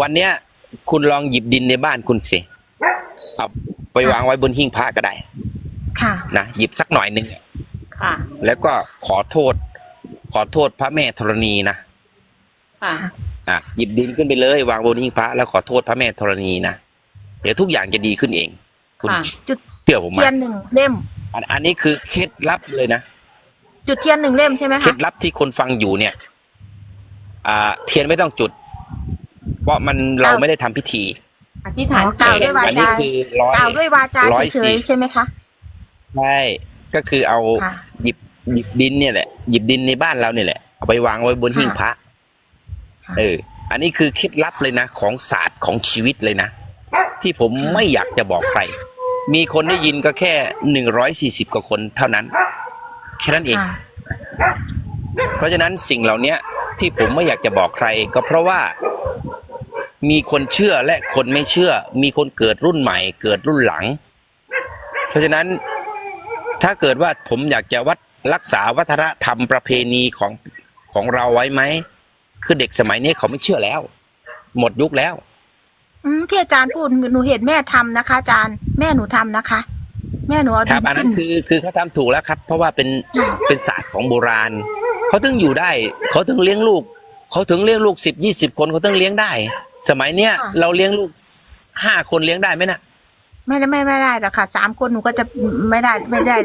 วันเนี้ย คุณลองหยิบดินในบ้านคุณสิเอาไปวางไว้บนหิ้งพระก็ได้ ค่ะ นะหยิบสักหน่อยหนึ่งค่ะ แล้วก็ขอโทษ ขอโทษพระแม่ธรณีนะค่ะ อะหยิบดินขึ้นไปเลยวางบนหิ้งพระแล้วขอโทษพระแม่ธรณีนะเดี๋ยวทุกอย่างจะดีขึ้นเอง คุณค่ะ จุดเชื่อผมไหมเทียนหนึ่งเล่ม อันอันนี้คือเคล็ดลับเลยนะ จุดเทียนหนึ่งเล่มใช่ไหมเคล็คะ ดลับที่คนฟังอยู่เนี่ย อ่า เทียนไม่ต้องจุด เพราะมันเราไม่ได้ทำพิธีอธิษฐานอ๋อกจิล่าวตด้วยวาอันจานี้คือร้อยกล่าวด้วยวาจาร้อยเฉสี่ยๆใช่ไหมคะใช่ก็คือเอาค่ะหยิบหยิบดินเนี่ยแหละหยิบดินในบ้านเราเนี่ยแหละเอาไปวางไว้บนหิ้งพระค่ะเออ อันนี้คือเคล็ดลับเลยนะ ของศาสตร์ของชีวิตเลยนะ ที่ผมไม่อยากจะบอกใคร มีคนได้ยินก็แค่หนึ่งร้อยสี่สิบกว่าคนเท่านั้น แค่นั้นเองค่ะเพราะฉะนั้นสิ่งเหล่านี้ที่ผมไม่อยากจะบอกใคร ก็เพราะว่า มีคนเชื่อและคนไม่เชื่อ มีคนเกิดรุ่นใหม่ เกิดรุ่นหลัง เพราะฉะนั้นถ้าเกิดว่าผมอยากจะวัดรักษาวัฒนธรรมประเพณีของของเราไว้ไหมคือเด็กสมัยนี้เขาไม่เชื่อแล้ว หมดยุคแล้ว อืมที่อาจารย์พูดหนูเห็นแม่ทำนะคะ อาจารย์แม่หนูทำนะคะ แม่หนูเอาครับดินอันนั้ขึ้นนคือคือเขาทำถูกแล้วครับ เพราะว่าเป็นค่ะเป็นศาสตร์ของโบราณเขาถึงอยู่ได้ เขาถึงเลี้ยงลูก เขาถึงเลี้ยงลูกสิบยี่สิบคนเขาถึงเลี้ยงได้ สมัยเนี้ยค่ะ เราเลี้ยงลูกห้าคนเลี้ยงได้ไหมนะไม่ได้ไม่ไม่ได้หรอกค่ะสามคนหนูก็จะไม่ได้ไม่ได้